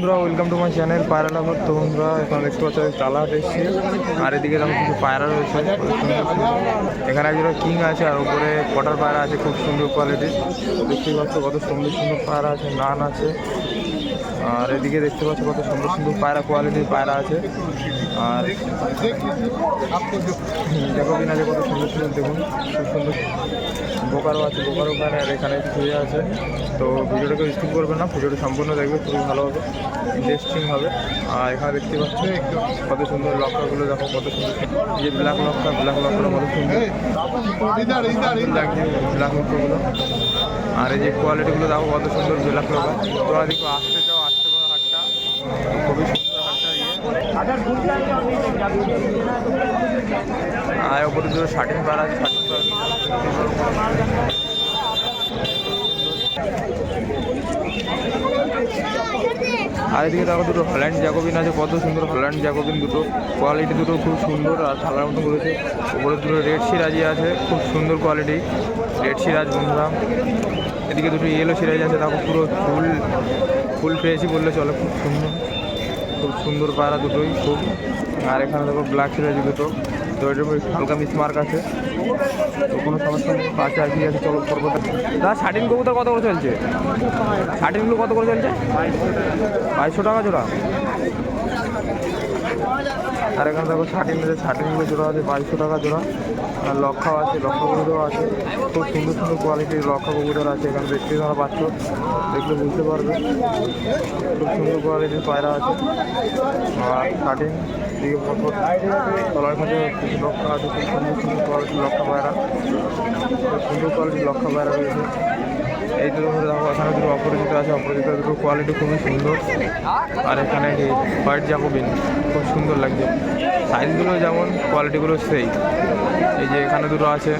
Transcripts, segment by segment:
বন্ধুরা welcome to my channel পায়রা lover তো বন্ধুরা, এখানে দেখতে পাচ্ছ তালা তালাহাট এসেছি আর এদিকে যেমন কিছু পায়রা রয়েছে। এখানে একজন কিং আছে, আর উপরে কটার পায়রা আছে, খুব সুন্দর কোয়ালিটির দেখতেই পাচ্ছ কত সুন্দর সুন্দর পায়রা আছে, নান আছে। আর এদিকে দেখতে পাচ্ছ কত সুন্দর সুন্দর পায়রা কোয়ালিটির পায়রা আছে। আর দেখো কিনা যে কত সুন্দর সুন্দর, দেখুন সুন্দর বোকারও আছে বোকারও ওখানে, আর এখানে শুয়ে আছে। তো ভিডিওটাকে স্কিপ করবে না ভিডিওটা সম্পূর্ণ দেখবে, খুবই ভালো হবে ইন্টারেস্টিং হবে। আর এখানে দেখতে পাচ্ছ কত সুন্দর লক্কাগুলো দেখো কত সুন্দর যে ব্ল্যাক লক্কা ব্ল্যাক লক্কাটা কত সুন্দর। ব্ল্যাক লক্কাগুলো আর এই যে কোয়ালিটিগুলো দেখো কত সুন্দর ব্ল্যাক লক্কা তোমরা দেখো, আসতে চাও আসতে পারো হাটটা আর ওপরে দুটো শার্টিং পার আছে আর এদিকে দেখো দুটো হল্যান্ড জ্যাকোবিন আছে, কত সুন্দর হল্যান্ড জ্যাকোবিন দুটো। কোয়ালিটি দুটো খুব সুন্দর আর থালার মতো করেছে। ওপরে দুটো রেড সিরাজি আছে, খুব সুন্দর কোয়ালিটি রেড সিরাজ বন্ধুরা। এদিকে দুটো ইয়েলো সিরাজ আছে, দেখো পুরো ফুল ফুল পেয়েছি বললে চলে, খুব সুন্দর। খুব সুন্দর পায়রা দুটোই, খুব। আর এখানে দেখো ব্ল্যাক সিরাজি দুটো। তো এটার উপরে হালকা মিসমার্ক আছে। তো কোনো সমস্যা নেই, পাশে আর কি আছে, চলো করব দাদা শার্টিন কবুতর কত করে চলছে? শার্টিনগুলো কত করে চলছে? বাইশশো টাকা জোড়া। আর এখানে দেখো শার্টিন আছে শার্টিনগুলো জোড়া আছে, বাইশশো টাকা জোড়া। আর লক্ষাও আছে লক্ষা কবুতরও আছে। খুব সুন্দর সুন্দর কোয়ালিটির লক্ষা কবুতর আছে, এখানে দেখতে তোমরা পাচ্ছ। দেখলে বুঝতে পারবে। খুব সুন্দর কোয়ালিটির পায়রা আছে। আর শার্টিন দিকে পরপর তলার কাছে কিছু লক্ষা আছে, খুব সুন্দর সুন্দর কোয়ালিটির লক্ষা পায়রা। খুব সুন্দর কোয়ালিটির লক্ষা পায়রা রয়েছে। এই দুটো এখানে দুটো অপরাজিত আছে অপরাজিত দুটো কোয়ালিটি খুবই সুন্দর। আর এখানে হোয়াইট জাকোবিন খুব সুন্দর লাগছে। সাইজগুলো যেমন কোয়ালিটিগুলো সেই। এই যে এখানে দুটো আছে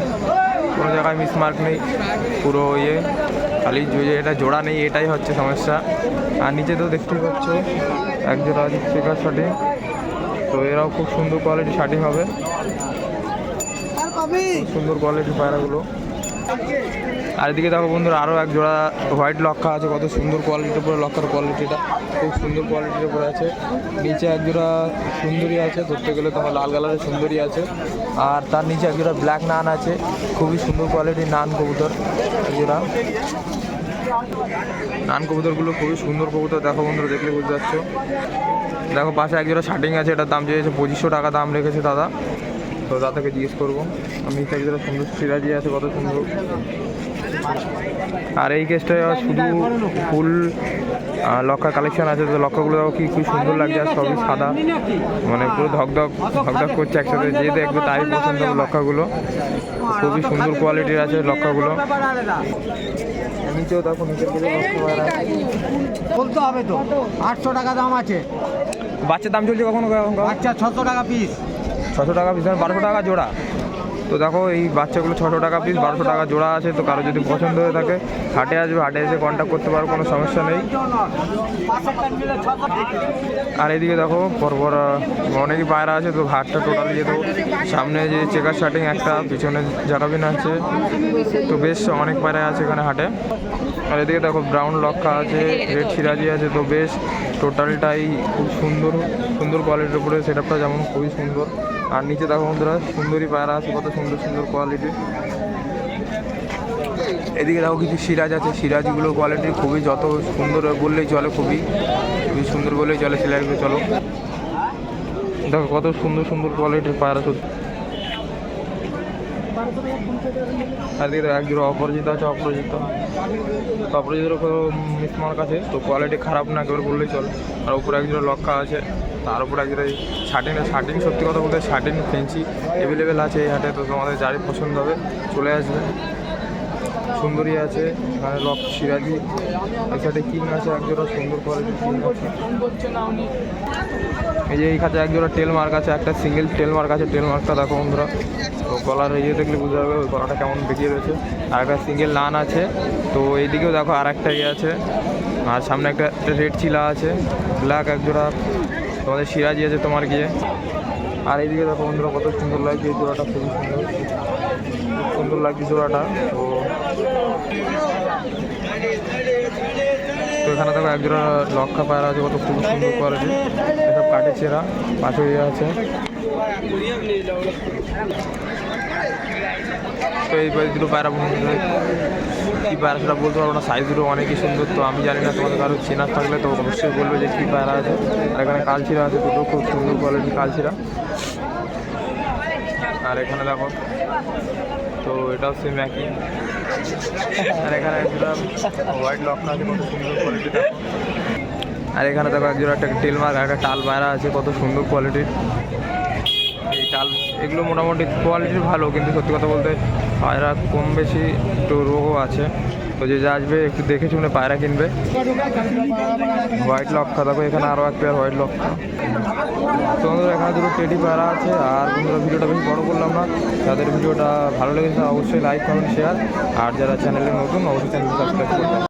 কোনো জায়গায় মিসমার্ক নেই পুরো ইয়ে। খালি যে এটা জোড়া নেই এটাই হচ্ছে সমস্যা। আর নিচে তো দেখতেই পাচ্ছ এক জোড়া আছে চেকার শার্টিং তো এরাও খুব সুন্দর কোয়ালিটি শার্টিং হবে। খুব সুন্দর কোয়ালিটির পায়রাগুলো। আর এদিকে দেখো বন্ধুরা আরও এক জোড়া হোয়াইট লক্ষা আছে, কত সুন্দর কোয়ালিটির উপরে লক্ষার কোয়ালিটিটা খুব সুন্দর কোয়ালিটির উপরে আছে। নিচে এক জোড়া সুন্দরী আছে, ধরতে গেলে তোমার লাল কালারের সুন্দরী আছে। আর তার নিচে এক জোড়া ব্ল্যাক নান আছে, খুবই সুন্দর কোয়ালিটির নান কবুতর জোড়া। নান কবুতরগুলো খুবই সুন্দর কবুতর, দেখো বন্ধুরা, দেখলে বুঝতে পারছ। দেখো পাশে এক জোড়া শার্টিং আছে, এটার দাম চেয়েছে পঁচিশশো টাকা দাম রেখেছে দাদা। তো দাদাকে জিজ্ঞেস করব। আমি সুন্দর সিরাজি আছে কত সুন্দর। আর এই কেসটা শুধু ফুল লক্ষা কালেকশন আছে তো লক্ষাগুলো দেখো কি খুব সুন্দর লাগছে আর সবই সাদা। মানে পুরো ধকধক ধকধক করছে একসাথে যে দেখবে তাই পছন্দ লক্ষাগুলো খুবই সুন্দর কোয়ালিটির আছে লক্ষাগুলো নিচেও দেখো নিচের দিকে। বলতে হবে তো আটশো টাকা দাম আছে। বাচ্চার দাম চলছে কখনো কখনো? বাচ্চা ছশো টাকা পিস ছশো টাকা পিস বারোশো টাকা জোড়া। তো দেখো এই বাচ্চাগুলো ছশো টাকা পিস বারোশো টাকা জোড়া আছে, তো কারও যদি পছন্দ হয়ে থাকে, হাটে আসবে, হাটে এসে কন্ট্যাক্ট করতে পারো, কোনো সমস্যা নেই। আর এদিকে দেখো পরপর অনেকই পায়রা আছে, তো হাটটা টোটালি যেত সামনে যে চেকার শার্টিং একটা, পিছনে জারাবিন আছে। তো বেশ অনেক পায়রা আছে এখানে হাটে। আর এদিকে দেখো ব্রাউন লক্ষা আছে রেড সিরাজি আছে, তো বেশ টোটালটাই খুব সুন্দর সুন্দর কোয়ালিটির উপরে সেট আপটা যেমন খুবই সুন্দর। আর নিচে দেখো বন্ধুরা, সুন্দরী পায়রা আছে, কত সুন্দর সুন্দর কোয়ালিটি এদিকে দেখো কিছু সিরাজ আছে, সিরাজগুলো কোয়ালিটি খুবই যত সুন্দর বললেই চলে খুবই। খুবই সুন্দর বললেই চলে সিরাজগুলো চলো। দেখো কত সুন্দর সুন্দর কোয়ালিটির পায়রা শুধু আর একজোড়া অপরাজিত আছে, অপরাজিত। তো অপরাজিতের মিসমার্ক আছে, তো কোয়ালিটি খারাপ না, একেবারে বললেই চল। আর উপরে একজোড়া লক্ষা আছে, তার উপরে একজোর এই শার্টিন শার্টিন সত্যি কথা বলতে শার্টিন ফেন্সি অ্যাভেলেবেল আছে এই হাটে, তো তোমাদের যারই পছন্দ হবে, চলে আসবে। সুন্দরী আছে, এখানে লক সিরাজি এই কিং আছে, একজোড়া সুন্দর কোয়ালিটির কিং এই যে এই খাতে একজোড়া টেল মার্ক আছে, একটা সিঙ্গেল টেল মার্ক আছে টেল মার্কটা দেখো বন্ধুরা। তো গলার ইয়ে দেখলে বুঝতে পারবে, ওই গলাটা কেমন বেরিয়ে রয়েছে। আর একটা সিঙ্গেল লান আছে, তো এইদিকেও দেখো আর একটা ইয়ে আছে। আর সামনে একটা রেড চিলা আছে ব্ল্যাক একজোড়া। তোমাদের সিরাজি আছে তোমার গিয়ে। আর এইদিকে দেখো বন্ধুরা, কত সুন্দর লাগছে এই জোড়াটা, খুবই সুন্দর। খুব সুন্দর লাগছে জোড়াটা। তো তো এখানে দেখো একজোড়া লক্ষা পায়রা আছে, কত খুব সুন্দর কোয়ালিটি এসব কাঠের চেরা পাশে ইয়ে আছে। তো এই দুটো পায়রা বন্ধুদের কী পায়রা সেটা বলতে পারব না সাইজ দুটো অনেকই সুন্দর, তো আমি জানি না তোমাদের কারও চেনা থাকলে তো অবশ্যই বলবে যে কী পায়রা আছে, আর এখানে কালচিরা আছে, দুটো খুব সুন্দর কোয়ালিটি কালচিরা। আর এখানে দেখো, তো এটাও সেম একই। আর এখানে একজোড়া হোয়াইট লক আছে, কত সুন্দর কোয়ালিটি আর এখানে দেখো একজোড়া একটা টেল মার্ক আর একটা টাল পায়রা আছে, কত সুন্দর কোয়ালিটির এগুলো মোটামুটি কোয়ালিটি ভালো, কিন্তু সত্যি কথা বলতে পায়রা কম বেশি একটু রোগও আছে। তো যে যা আসবে একটু দেখে শুনে পায়রা কিনবে। হোয়াইট লক্ষা, দেখো এখানে আরও এক পেয়ার হোয়াইট লক্ষা। তো বন্ধুরা, এখানে দুটো টেডি পায়রা আছে, আর বন্ধুরা, ভিডিওটা বেশি বড় করলাম না। যাদের ভিডিওটা ভালো লেগেছে, অবশ্যই লাইক কমেন্ট শেয়ার আর যারা চ্যানেলে নতুন, অবশ্যই চ্যানেল সাবস্ক্রাইব করবেন